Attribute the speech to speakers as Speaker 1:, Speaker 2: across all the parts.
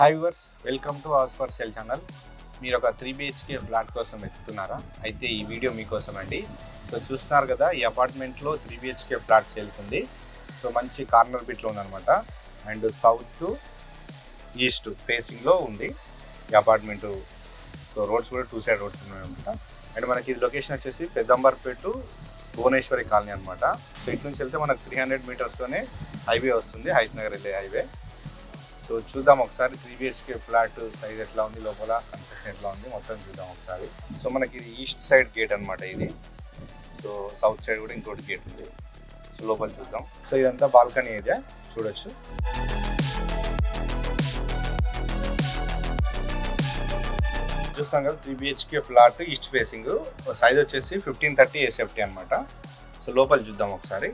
Speaker 1: Hi viewers welcome to house for sale channel మీరు ఒక three BHK flat కోసం వెతుకుతున్నారా? అయితే ఈ వీడియో మీకోసం అండి సో చూస్తున్నారు కదా ఈ అపార్ట్మెంట్లో త్రీ బిహెచ్కే ఫ్లాట్ సేల్కుంది సో మంచి కార్నర్ బిట్లో ఉందన్నమాట. అండ్ సౌత్ ఈస్ట్ ఫేసింగ్లో ఉంది ఈ అపార్ట్మెంట్ సో రోడ్స్ కూడా టూ సైడ్ రోడ్స్ ఉన్నాయన్నమాట. అండ్ మనకి ఇది లొకేషన్ వచ్చేసి పెద్దంబర్పేట భువనేశ్వరి కాలనీ అనమాట సో ఇటు నుంచి వెళ్తే మనకు త్రీ హండ్రెడ్ మీటర్స్లోనే హైవే వస్తుంది. హైత్ నగర్ వెళ్ళే హైవే సో చూద్దాం ఒకసారి త్రీ బిహెచ్కే ఫ్లాట్ సైజ్ ఎట్లా ఉంది లోపల కన్స్ట్రక్షన్ ఎట్లా ఉంది మొత్తం చూద్దాం ఒకసారి. సో మనకి ఇది ఈస్ట్ సైడ్ గేట్ అనమాట ఇది. సో సౌత్ సైడ్ కూడా ఇంకోటి గేట్ ఉంది. సో లోపల చూద్దాం. సో ఇదంతా బాల్కనీ ఏరియా చూడొచ్చు. చూస్తాం కదా three BHK flat east facing size వచ్చేసి ఫిఫ్టీన్ థర్టీ ఎస్ఎఫ్టీ అనమాట సో లోపల చూద్దాం ఒకసారి.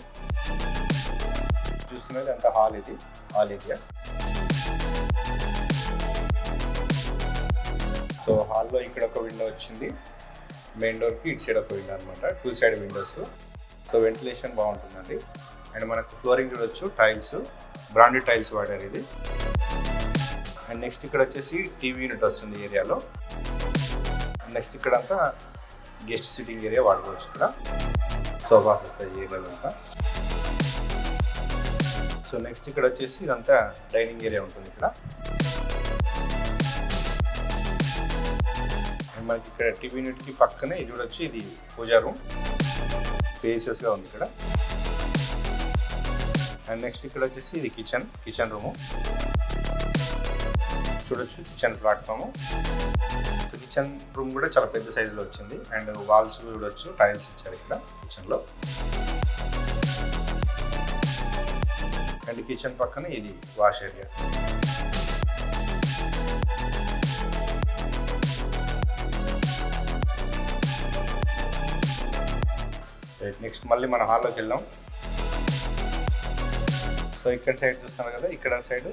Speaker 1: చూస్తున్నది అంత హాల్ ఇది? హాల్ ఏరియా సో హాల్లో ఇక్కడ ఒక విండో వచ్చింది. మెయిన్ డోర్కి ఇటు సైడ్ ఒక విండో అనమాట two side windows so ventilation బాగుంటుందండి. అండ్ మనకు ఫ్లోరింగ్ చూడొచ్చు టైల్స్ బ్రాండెడ్ టైల్స్ వాడారు ఇది. అండ్ నెక్స్ట్ ఇక్కడ వచ్చేసి టీవీ యూనిట్ వస్తుంది ఏరియాలో. నెక్స్ట్ ఇక్కడ అంతా గెస్ట్ సిట్టింగ్ ఏరియా వాడుకోవచ్చు ఇక్కడ. సోఫాస్ వస్తాయి ఏరియాలో అంతా. సో నెక్స్ట్ ఇక్కడ వచ్చేసి ఇదంతా డైనింగ్ ఏరియా ఉంటుంది ఇక్కడ. మనకి ఇక్కడ టీవీ యూనిట్కి పక్కనే చూడొచ్చు ఇది పూజా రూమ్. స్పేసియస్గా ఉంది ఇక్కడ. అండ్ నెక్స్ట్ ఇక్కడ వచ్చేసి ఇది కిచెన్ కిచెన్ రూము చూడొచ్చు కిచెన్ ప్లాట్ఫామ్ కిచెన్ రూమ్ కూడా చాలా పెద్ద సైజులో వచ్చింది. అండ్ వాల్స్ చూడొచ్చు టైల్స్ ఇచ్చారు ఇక్కడ కిచెన్లో అండ్ కిచెన్ పక్కన ఇది వాష్ ఏరియా నెక్స్ట్ మళ్ళీ మన హాల్లోకి వెళ్దాం. సో ఇక్కడ సైడ్ చూస్తున్నారు కదా ఇక్కడ సైడ్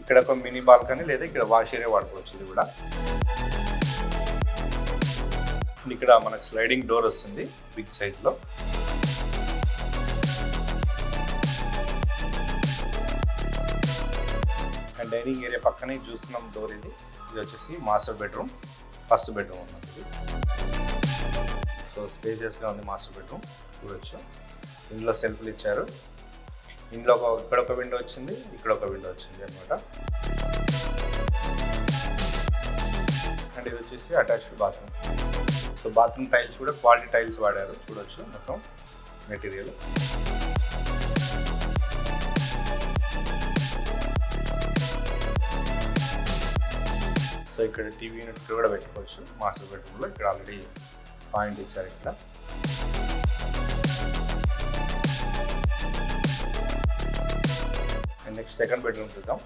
Speaker 1: ఇక్కడ ఒక మినీ బాల్కనీ లేదా ఇక్కడ వాష్ ఏరియా వాడుకోవచ్చు ఇది కూడా. ఇక్కడ మనకు స్లైడింగ్ డోర్ వస్తుంది బిగ్ సైజ్లో అండ్ డైనింగ్ ఏరియా పక్కనే చూస్తున్నాం డోర్ ఇది. ఇది వచ్చేసి మాస్టర్ బెడ్రూమ్ ఫస్ట్ బెడ్రూమ్ ఉన్నది స్పేసియస్గా ఉంది మాస్టర్ బెడ్రూమ్ చూడొచ్చు. ఇందులో సెల్ఫ్లు ఇచ్చారు. ఇందులో ఒక ఇక్కడ ఒక విండో వచ్చింది ఇక్కడ ఒక విండో వచ్చింది అనమాట అండ్ ఇది వచ్చేసి attached bathroom so bathroom tiles కూడా క్వాలిటీ టైల్స్ వాడారు. చూడొచ్చు మొత్తం మెటీరియల్ సో ఇక్కడ టీవీ యూనిట్ కూడా పెట్టుకోవచ్చు. మాస్టర్ బెడ్రూమ్లో ఇక్కడ ఆల్రెడీ పాయింట్ ఇచ్చారు ఇక్కడ. నెక్స్ట్ సెకండ్ బెడ్రూమ్ చూద్దాం.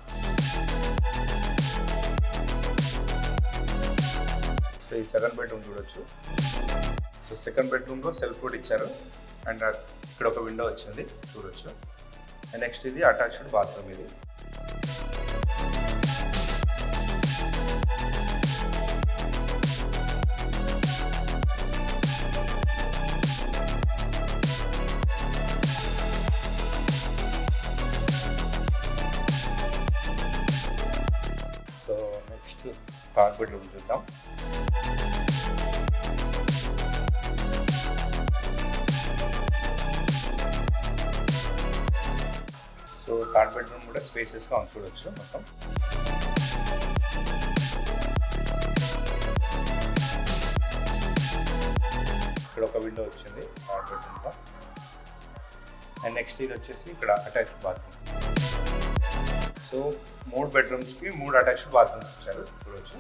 Speaker 1: సో ఈ సెకండ్ బెడ్రూమ్ చూడొచ్చు. సో సెకండ్ బెడ్రూమ్లో సెల్ఫ్ కూడా ఇచ్చారు. అండ్ uh, ఇక్కడ ఒక విండో వచ్చింది. చూడొచ్చు. నెక్స్ట్ ఇది అటాచ్డ్ బాత్రూమ్ ఇది. నెక్స్ట్ థర్డ్ చూద్దాం. సో థర్డ్ బెడ్రూమ్ కూడా స్పేసెస్గా చూడవచ్చు మొత్తం. ఇక్కడ ఒక విండో వచ్చింది థర్డ్ బెడ్రూమ్లో. అండ్ నెక్స్ట్ ఇది వచ్చేసి ఇక్కడ అటాచ్డ్ బాత్రూమ్. సో మూడు బెడ్రూమ్స్కి మూడు అటాచ్డ్ బాత్రూమ్స్ ఇచ్చారు చూడవచ్చు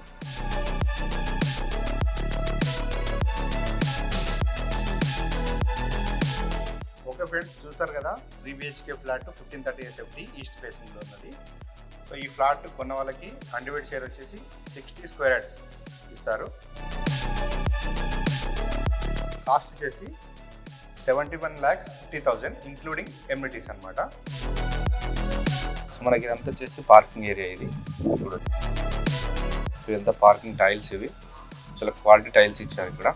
Speaker 1: ఓకే ఫ్రెండ్స్ చూసారు కదా three BHK flat fifteen thirty SFT east ఫేసింగ్లో ఉన్నది. సో ఈ ఫ్లాట్ కొన్న వాళ్ళకి హండ్రెడ్ షేర్ వచ్చేసి సిక్స్టీ స్క్వేర్ యార్డ్స్ ఇస్తారు. కాస్ట్ వచ్చేసి seventy one lakhs fifty thousand including amenities అనమాట మనకి ఇదంతా వచ్చేసి పార్కింగ్ ఏరియా ఇది. చూడొచ్చు ఇదంతా పార్కింగ్ టైల్స్ ఇవి. చాలా క్వాలిటీ టైల్స్ ఇచ్చారు ఇక్కడ.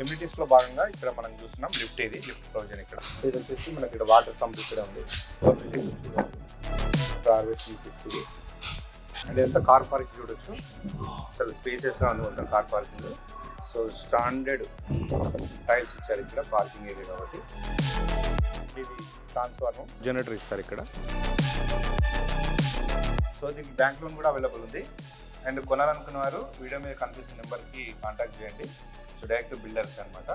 Speaker 1: ఎమ్యూనిటీస్లో భాగంగా ఇక్కడ మనం చూస్తున్నాం లిఫ్ట్ ఇది లిఫ్ట్ ప్రొవిజన్ ఇక్కడ. ఇది వచ్చేసి మనకి ఇక్కడ వాటర్ పంప్ ఇక్కడ ఉంది. అండ్ ఎంత కార్ పార్కింగ్ చూడొచ్చు. చాలా స్పేసెస్గా ఉంది car parking so standard tiles ఇచ్చారు ఇక్కడ పార్కింగ్ ఏరియా కాబట్టి. ఇది ట్రాన్స్ఫార్మర్ జనరేటర్ ఇస్తారు ఇక్కడ. సో దీనికి బ్యాంక్ లోన్ కూడా అవైలబుల్ ఉంది. అండ్ కొనాలనుకున్న వారు వీడియో మీద కనిపిస్తున్న నెంబర్కి కాంటాక్ట్ చేయండి. సో డైరెక్ట్ బిల్డర్స్ అనమాట